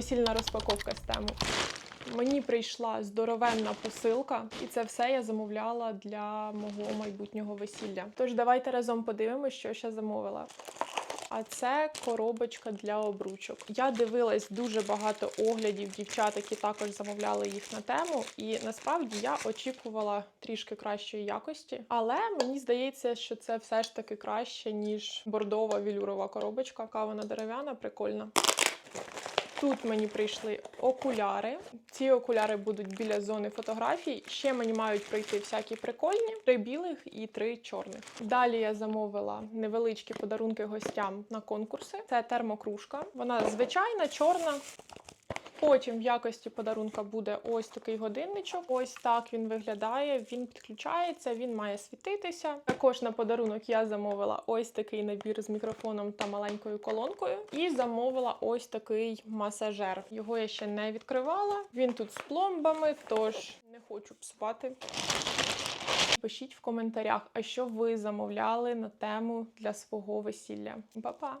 весільна розпаковка з тему. Мені прийшла здоровенна посилка, і це все я замовляла для мого майбутнього весілля. Тож давайте разом подивимося, що ще замовила. А це коробочка для обручок. Я дивилась дуже багато оглядів дівчат, які також замовляли їх на тему. І насправді я очікувала трішки кращої якості. Але мені здається, що це все ж таки краще, ніж бордова вілюрова коробочка. Яка вона дерев'яна, прикольна. Тут мені прийшли окуляри. Ці окуляри будуть біля зони фотографій. Ще мені мають прийти всякі прикольні: три білих і три чорних. Далі я замовила невеличкі подарунки гостям на конкурси. Це термокружка. Вона звичайна, чорна. Потім в якості подарунка буде ось такий годинничок. Ось так він виглядає. Він підключається, він має світитися. Також на подарунок я замовила ось такий набір з мікрофоном та маленькою колонкою. І замовила ось такий масажер. Його я ще не відкривала. Він тут з пломбами, тож не хочу псувати. Пишіть в коментарях, а що ви замовляли на тему для свого весілля. Па-па!